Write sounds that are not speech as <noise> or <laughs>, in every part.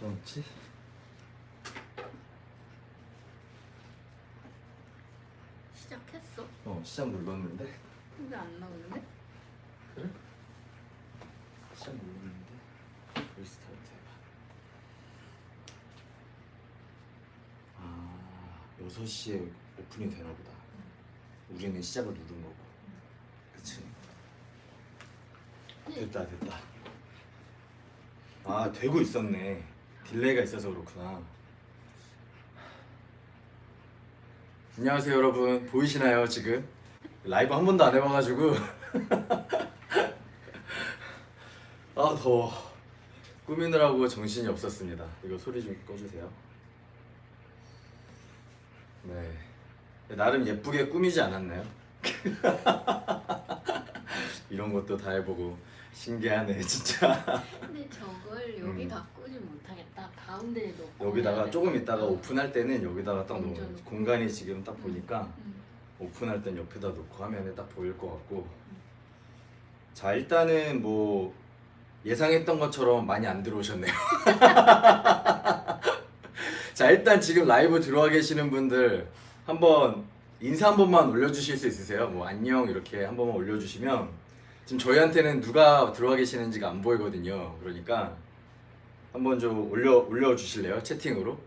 넣었지? 시작했어? 어 시작 눌렀는데 근데 안 나오는데? 그래? 시작 눌렀는데 리스타트 해봐 아 6시에 오픈이 되나 보다 우리는 시작을 누른 거고 그치? 됐다 됐다 아 되고 있었네 딜레이가 있어서 그렇구나. 안녕하세요 여러분. 보이시나요 지금? 라이브 한 번도 안 해봐가지고. <laughs> 아 더워. 꾸미느라고 정신이 없었습니다. 이거 소리 좀 꺼주세요. 네. 나름 예쁘게 꾸미지 않았나요? <laughs> 이런 것도 다 해보고. 신기하네 진짜. 근데 저걸 여기 음. 다 꽂지 못하겠다. 가운데에 넣고. 여기다가. 조금 있다가 어. 오픈할 때는 여기다가 딱 얹어놓고. 공간이 지금 딱 보니까 음. 오픈할 땐 옆에다 놓고 하면 딱 보일 것 같고 자 일단은 뭐 예상했던 것처럼 많이 안 들어오셨네요 <laughs> 자 일단 지금 라이브 들어와 계시는 분들 한번 인사 한 번만 올려주실 수 있으세요? 뭐 안녕 이렇게 한 번만 올려주시면 지금 저희한테는 누가 들어와 계시는지가 안 보이거든요 그러니까 한번 좀 올려 올려 주실래요? 채팅으로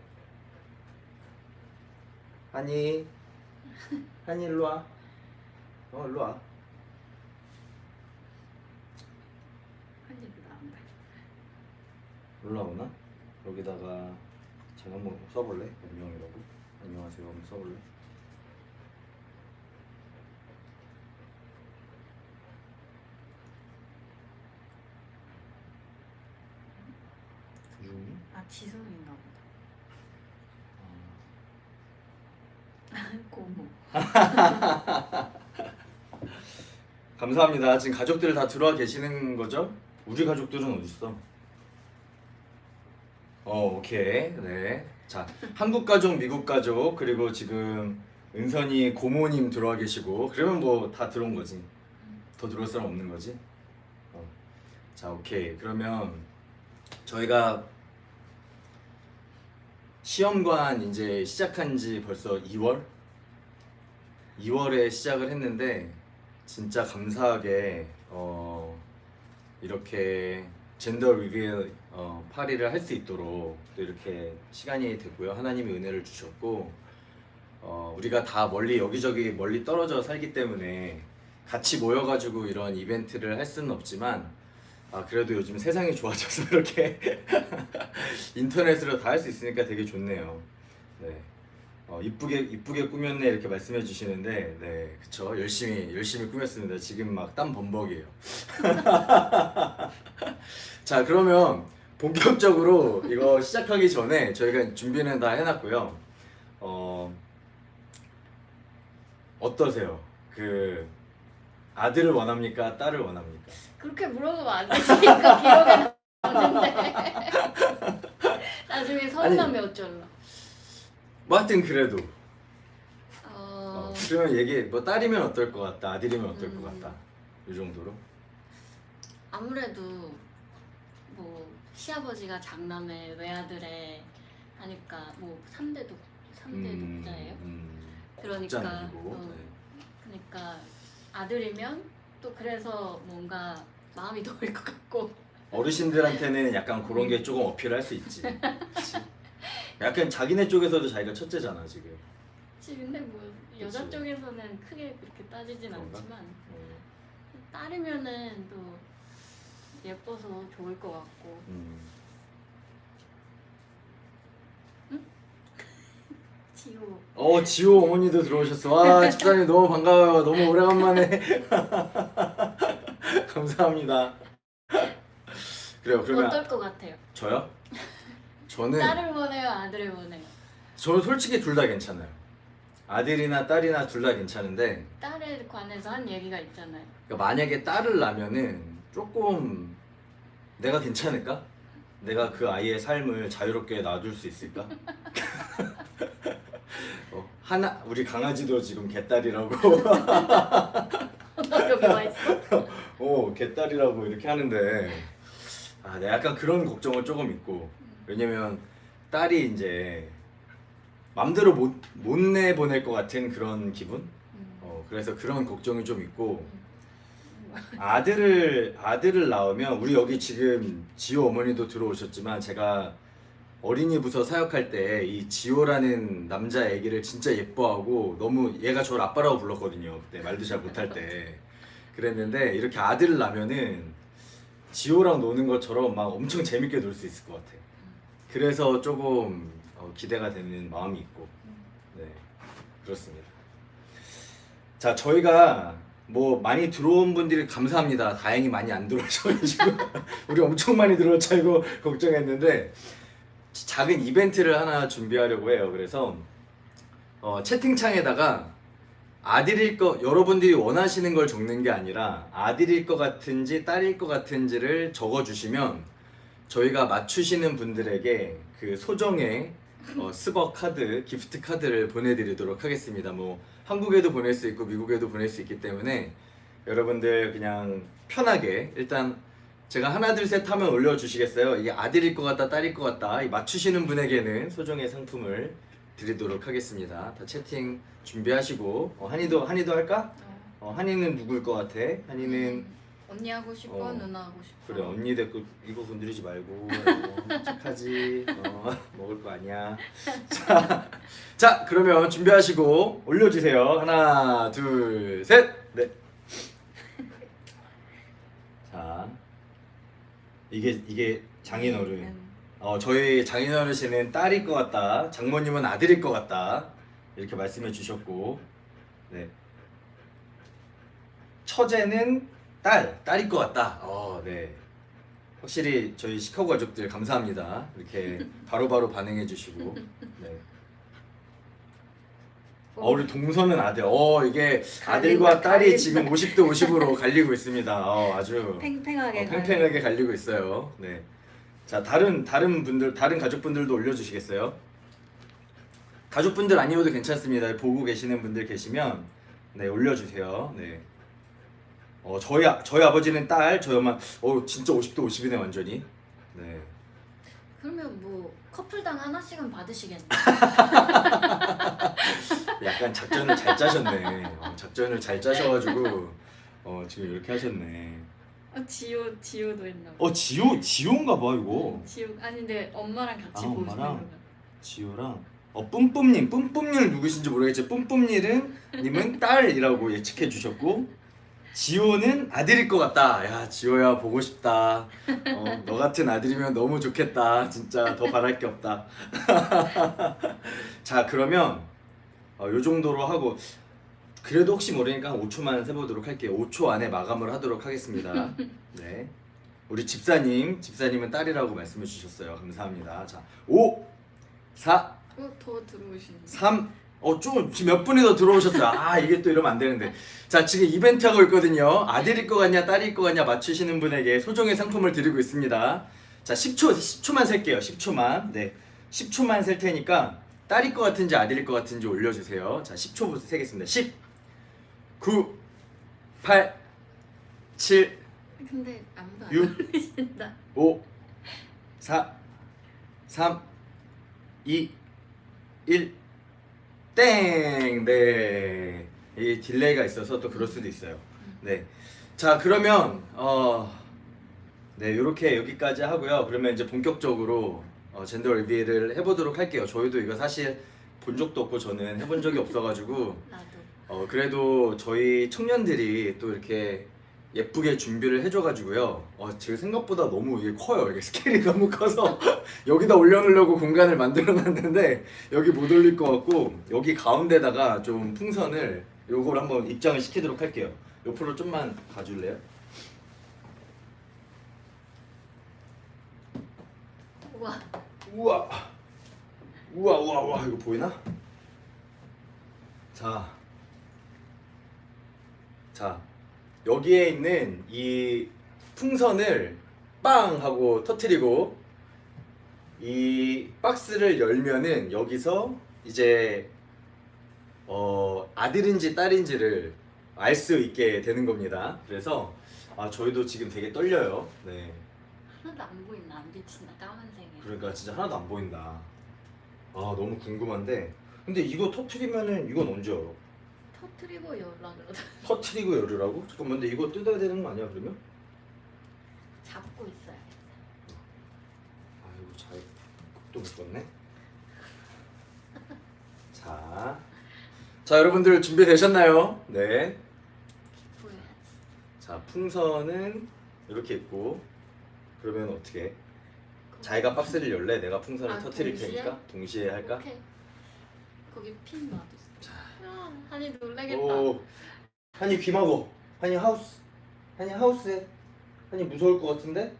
아니 한이 일로 와. 어 일로 와. 올라오나? 여기다가 제가 한번 써볼래? 안녕이라고. 안녕하세요. 한번 써볼래? 조용히? 아 지성인가 보다. 아. <laughs> 고모. <laughs> 감사합니다. 지금 가족들 다 들어와 계시는 거죠? 우리 가족들은 어디 있어? 어, 오케이. 네. 자, 한국 가족, 미국 가족, 그리고 지금 은선이 고모님 들어와 계시고, 그러면 뭐 다 들어온 거지. 더 들어올 사람 없는 거지. 어. 자, 오케이. 그러면 저희가 시험관 이제 시작한 지 벌써 2월? 2월에 시작을 했는데 진짜 감사하게 어, 이렇게 젠더 리뷰 어, 파리를 할 수 있도록 또 이렇게 시간이 됐고요. 하나님이 은혜를 주셨고 어, 우리가 다 멀리 여기저기 멀리 떨어져 살기 때문에 같이 모여가지고 이런 이벤트를 할 수는 없지만 아, 그래도 요즘 세상이 좋아져서 <laughs> 이렇게 <laughs> 인터넷으로 다 할 수 있으니까 되게 좋네요. 네. 어, 이쁘게 이쁘게 꾸몄네 이렇게 말씀해 주시는데 네 그쵸. 열심히 열심히 꾸몄습니다. 지금 막 땀 범벅이에요. <laughs> 자 그러면 본격적으로 이거 시작하기 전에 저희가 준비는 다 해놨고요. 어 어떠세요? 그 아들을 원합니까? 딸을 원합니까? 그렇게 물어보면 안 되시니까 기억에 남는데. 서운하면 어쩔라. 뭐 하여튼 그래도 어, 어, 그러면 얘기 뭐 딸이면 어떨 것 같다 아들이면 어떨 것 음. 같다 이 정도로 아무래도 뭐 시아버지가 장남의 외아들에 하니까 뭐 3대 독 3대 독자예요. 음, 그러니까 어, 네. 그러니까 아들이면 또 그래서 뭔가 마음이 <laughs> 놓일 것 같고 어르신들한테는 약간 그런 게 조금 어필할 수 있지. <laughs> 약간 자기네 쪽에서도 자기가 첫째잖아 지금. 그치, 근데 뭐 여자 그치. 쪽에서는 크게 그렇게 따지진 그런가? 않지만 어, 딸이면은 또 예뻐서 좋을 것 같고 음. <laughs> 지호 어 지호 어머니도 들어오셨어. 와 집사님 너무 반가워요. 너무 오래간만에. <laughs> 감사합니다. 그래요. 그러면 어떨 것 같아요? 저요? 저는 딸을 원해요, 아들을 원해요? 저는 솔직히 둘 다 괜찮아요. 아들이나 딸이나 둘 다 괜찮은데 딸에 관해서 한 얘기가 있잖아요. 그러니까 만약에 딸을 낳으면은 조금 내가 괜찮을까? 내가 그 아이의 삶을 자유롭게 놔둘 수 있을까? <laughs> 어, 하나 우리 강아지도 지금 개딸이라고 여기 와 있어? <laughs> 어 개딸이라고 이렇게 하는데 아 내가 약간 그런 걱정은 조금 있고 음, 왜냐면 딸이 이제 맘대로 못, 못 내보낼 것 같은 그런 기분? 음. 어, 그래서 그런 걱정이 좀 있고 아들을 아들을 낳으면 우리 여기 지금 지호 어머니도 들어오셨지만 제가 어린이 부서 사역할 때 이 지호라는 남자 애기를 진짜 예뻐하고 너무 얘가 저를 아빠라고 불렀거든요 그때 말도 잘 못할 때 그랬는데 이렇게 아들을 낳으면은 지호랑 노는 것처럼 막 엄청 재밌게 놀 수 있을 것 같아요 그래서 조금 어, 기대가 되는 마음이 있고 네 그렇습니다 자 저희가 뭐 많이 들어온 분들이 감사합니다. 다행히 많이 안 들어오셔가지고 <laughs> 우리 엄청 많이 들어올 줄 알고 걱정했는데 작은 이벤트를 하나 준비하려고 해요. 그래서 어, 채팅창에다가 아들일 거 여러분들이 원하시는 걸 적는 게 아니라 아들일 것 같은지 딸일 것 같은지를 적어주시면 저희가 맞추시는 분들에게 그 소정의 어, 스버 카드, 기프트 카드를 보내드리도록 하겠습니다. 뭐 한국에도 보낼 수 있고 미국에도 보낼 수 있기 때문에 여러분들 그냥 편하게 일단 제가 하나 둘 셋 하면 올려주시겠어요? 이게 아들일 것 같다, 딸일 것 같다. 이 맞추시는 분에게는 소정의 상품을 드리도록 하겠습니다. 다 채팅 준비하시고 어, 한이도 한이도 할까? 어. 어, 한이는 누구일 것 같아? 한이는 음, 언니 하고 싶어? 어. 누나 하고 싶어? 그래 언니 댓글 이거 건드리지 말고. 어, 착하지? 어, 먹을 거 아니야. 자, 자 그러면 준비하시고 올려주세요. 하나 둘셋네. 자 이게 이게 장인어른. 음. 어, 저희 장인어르신은 딸일 것 같다. 장모님은 아들일 것 같다. 이렇게 말씀해 주셨고. 네. 처제는 딸, 딸일 것 같다. 어, 네. 확실히 저희 시카고 가족들 감사합니다. 이렇게 바로바로 반응해 주시고. 네. 어, 우리 동서는 아들. 어, 이게 아들과 딸이 갈린다. 지금 50대 50으로 갈리고 있습니다. 어, 아주 팽팽하게 어, 팽팽하게 갈리고 있어요. 네. 자, 다른 다른 분들, 다른 가족분들도 올려 주시겠어요? 가족분들 아니어도 괜찮습니다. 보고 계시는 분들 계시면 네, 올려 주세요. 네. 어, 저희 아, 저희 아버지는 딸, 저희 엄마 어, 진짜 50대 50이네 완전히. 네. 그러면 뭐 커플당 하나씩은 받으시겠네 <laughs> 약간 작전을 잘 짜셨네. 어, 작전을 잘 짜셔가지고 어, 지금 이렇게 하셨네. 어, 지호 지호도 했나 봐 어, 지호 지호인가 봐 이거. 지호 아니 근데 엄마랑 같이 아, 보고 엄마랑? 싶은 거 지호랑 어 뿜뿜님 뿜뿜님 누구신지 모르겠지 뿜뿜님은 님은 딸이라고 예측해 주셨고 지호는 아들일 것 같다. 야 지호야 보고 싶다. 어, 너 같은 아들이면 너무 좋겠다. 진짜 더 바랄 게 없다. <laughs> 자 그러면 어, 요 정도로 하고 그래도 혹시 모르니까 한 5초만 세보도록 할게요. 5초 안에 마감을 하도록 하겠습니다. <laughs> 네. 우리 집사님 집사님은 딸이라고 말씀해 주셨어요. 감사합니다. 자 5 4 어, 더 들어오시는 3 어, 좀, 지금 몇 분이 더 들어오셨어요. 아, 이게 또 이러면 안 되는데. 자, 지금 이벤트 하고 있거든요. 아들일 것 같냐, 딸일 것 같냐 맞추시는 분에게 소정의 상품을 드리고 있습니다. 자, 10초, 10초만 셀게요. 10초만. 네. 10초만 셀 테니까 딸일 것 같은지 아들일 것 같은지 올려주세요. 자, 10초부터 세겠습니다. 10, 9, 8, 7, 근데 아무도 안 육. 올리신다 5, 4, 3, 2, 1, 땡! 네. 이 딜레이가 있어서 또 그럴 수도 있어요. 네. 자, 그러면, 어, 네, 요렇게 여기까지 하고요. 그러면 이제 본격적으로 어, 젠더 리뷰를 해보도록 할게요. 저희도 이거 사실 본 적도 없고 저는 해본 적이 없어가지고 <laughs> 나도 어 그래도 저희 청년들이 또 이렇게 예쁘게 준비를 해줘가지고요. 어 지금 생각보다 너무 이게 커요. 이게 스케일이 <laughs> 너무 커서 <laughs> 여기다 올려놓으려고 공간을 만들어놨는데 여기 못 올릴 것 같고 여기 가운데다가 좀 풍선을 요걸 한번 입장을 시키도록 할게요. 옆으로 좀만 가줄래요? 우와 우와 우와 우와 우와 이거 보이나? 자, 자 여기에 있는 이 풍선을 빵 하고 터트리고 이 박스를 열면은 여기서 이제 어 아들인지 딸인지를 알 수 있게 되는 겁니다. 그래서 아 저희도 지금 되게 떨려요. 네. 하나도 안 보인다 안 비친다 까만색이 그러니까 진짜 하나도 안 보인다. 아 너무 궁금한데. 근데 이거 터트리면은 이건 언제 열어? 터트리고 열라 그러다 <laughs> 터트리고 열으라고? 잠깐만 근데 이거 뜯어야 되는 거 아니야 그러면? 잡고 있어야겠다 아이고 잘또 묶었네. <laughs> 자, 자 여러분들 준비되셨나요? 네. 보여야지 자 풍선은 이렇게 있고 그러면 어떻게? 해? 자기가 박스를 열래? 내가 풍선을 아, 터트릴 동시에? 테니까 동시에 할까? 오케이 거기 핀 놔뒀어 자. 아, 한이 놀래겠다 오, 한이 귀마고. 한이 하우스. 한이 하우스에. 한이 무서울 것 같은데?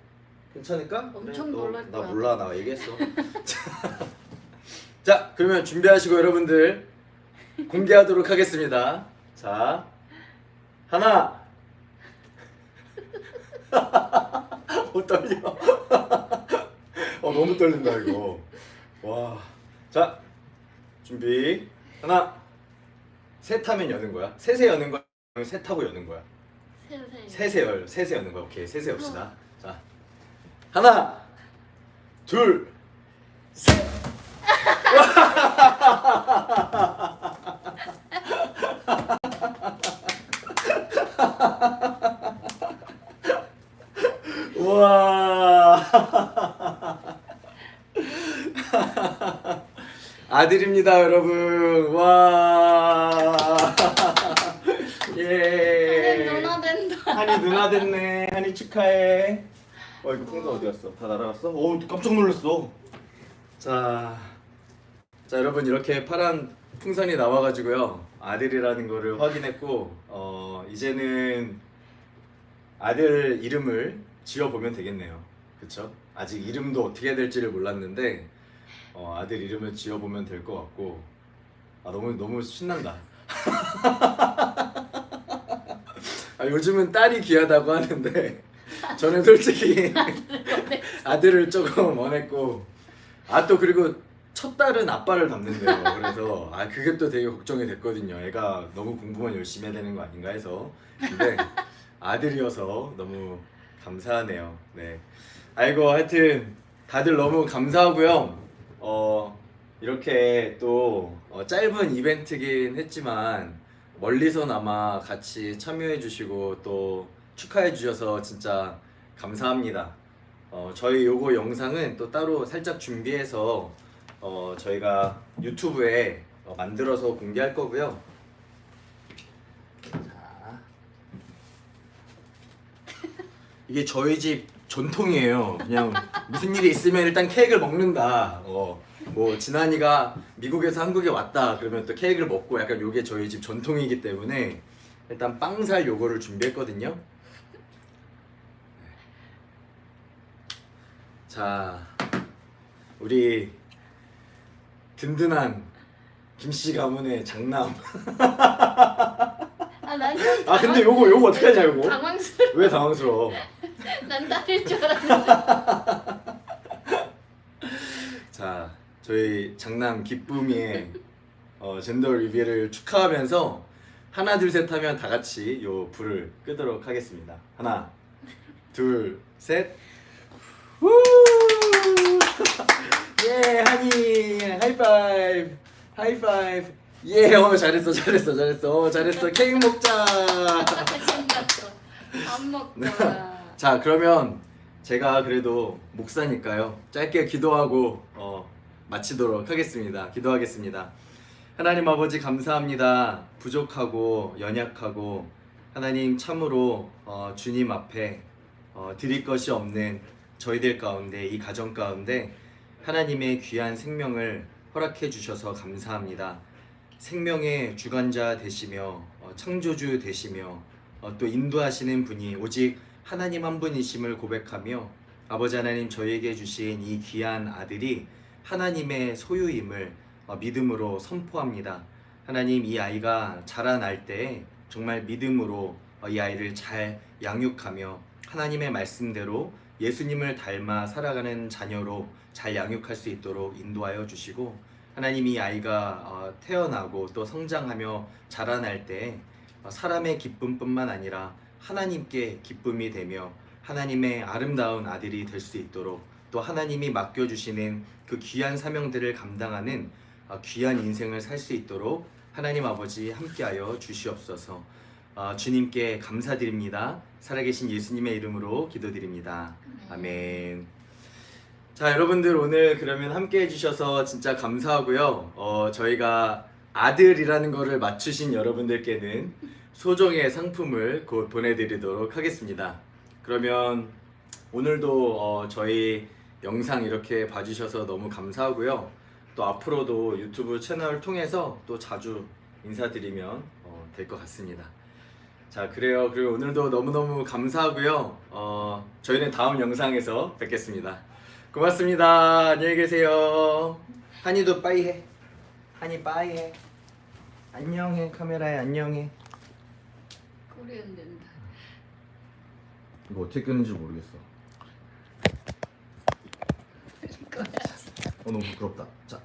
괜찮을까? 엄청 너- 놀랄 나 거야. 몰라, 나 얘기했어. 자, <laughs> 자, 그러면 준비하시고 여러분들 공개하도록 하겠습니다. 자, 하나. <laughs> 어 떨려. <laughs> 어 너무 떨린다 이거. 와, 자 준비 하나. 셋 하면 여는 거야. 셋에 여는 거야. 아니면 셋 하고 여는 거야. 세세 셋에 열, 셋에 여는 거야. 오케이, 셋에 엽시다. 자, 하나, 둘, 셋. <laughs> <laughs> 아들입니다, 여러분. 와. 한이 <laughs> 예. 누나 된다 한이 누나 됐네. 한이 축하해. 어 이거 풍선 어디 갔어? 다 날아갔어? 어 깜짝 놀랐어. 자, 자 여러분 이렇게 파란 풍선이 나와가지고요 아들이라는 거를 확인했고 어 이제는 아들 이름을 지어 보면 되겠네요. 그쵸? 아직 이름도 어떻게 해야 될지를 몰랐는데 어, 아들 이름을 지어 보면 될 것 같고. 아 너무 너무 신난다. <laughs> 아, 요즘은 딸이 귀하다고 하는데 <laughs> 저는 솔직히 <laughs> 아들을 조금 원했고. 아 또 그리고 첫 딸은 아빠를 닮는데요. 그래서 아 그게 또 되게 걱정이 됐거든요. 애가 너무 공부만 열심히 해야 되는 거 아닌가 해서. 근데 아들이어서 너무 감사하네요. 네. 아이고 하여튼 다들 너무 감사하고요 어 이렇게 또 어, 짧은 이벤트긴 했지만 멀리서나마 같이 참여해 주시고 또 축하해 주셔서 진짜 감사합니다. 어, 저희 요거 영상은 또 따로 살짝 준비해서 어, 저희가 유튜브에 어, 만들어서 공개할 거고요. 자. 이게 저희 집 전통이에요. 그냥 무슨 일이 있으면 일단 케이크를 먹는다. 어, 뭐 진한이가 미국에서 한국에 왔다 그러면 또 케이크를 먹고 약간 요게 저희 집 전통이기 때문에 일단 빵살 요거를 준비했거든요. 자, 우리 든든한 김씨 가문의 장남. 아난 아 근데 요거 요거 어떻게 하냐 요거? 당황스러워 왜 당황스러워? <laughs> 난 딸일 줄 알았는데 <laughs> 자, 저희 장남 기쁨이의 어, 젠더 리뷰를 축하하면서 하나 둘 셋 하면 다 같이 요 불을 끄도록 하겠습니다. 하나, 둘, 셋. 우! <laughs> 예, 하니 하이파이브, 하이파이브. 예, 어 잘했어, 잘했어, 잘했어, 어 잘했어. 케이크 먹자. 안 먹자 자 그러면 제가 그래도 목사니까요. 짧게 기도하고 어, 마치도록 하겠습니다. 기도하겠습니다. 하나님 아버지 감사합니다. 부족하고 연약하고 하나님 참으로 어, 주님 앞에 어, 드릴 것이 없는 저희들 가운데 이 가정 가운데 하나님의 귀한 생명을 허락해 주셔서 감사합니다. 생명의 주관자 되시며 어, 창조주 되시며 어, 또 인도하시는 분이 오직 하나님 한 분이심을 고백하며 아버지 하나님 저에게 주신 이 귀한 아들이 하나님의 소유임을 어, 믿음으로 선포합니다. 하나님 이 아이가 자라날 때 정말 믿음으로 어, 이 아이를 잘 양육하며 하나님의 말씀대로 예수님을 닮아 살아가는 자녀로 잘 양육할 수 있도록 인도하여 주시고 하나님 이 아이가 어, 태어나고 또 성장하며 자라날 때 어, 사람의 기쁨뿐만 아니라 하나님께 기쁨이 되며 하나님의 아름다운 아들이 될 수 있도록 또 하나님이 맡겨주시는 그 귀한 사명들을 감당하는 아, 귀한 인생을 살 수 있도록 하나님 아버지 함께하여 주시옵소서. 아, 주님께 감사드립니다. 살아계신 예수님의 이름으로 기도드립니다. 아멘. 자, 여러분들 오늘 그러면 함께 해주셔서 진짜 감사하고요. 어, 저희가 아들이라는 거를 맞추신 여러분들께는 소정의 상품을 곧 보내드리도록 하겠습니다. 그러면 오늘도 어, 저희 영상 이렇게 봐주셔서 너무 감사하고요. 또 앞으로도 유튜브 채널 통해서 또 자주 인사드리면 어, 될것 같습니다. 자 그래요. 그리고 오늘도 너무너무 감사하고요. 어, 저희는 다음 영상에서 뵙겠습니다. 고맙습니다. 안녕히 계세요. 한이도 빠이해. 한이 빠이해. 안녕해. 카메라에 안녕해. 코리안 된다. 이거 어떻게 끄는지 모르겠어. 이거야. <laughs> 어 너무 부끄럽다. 자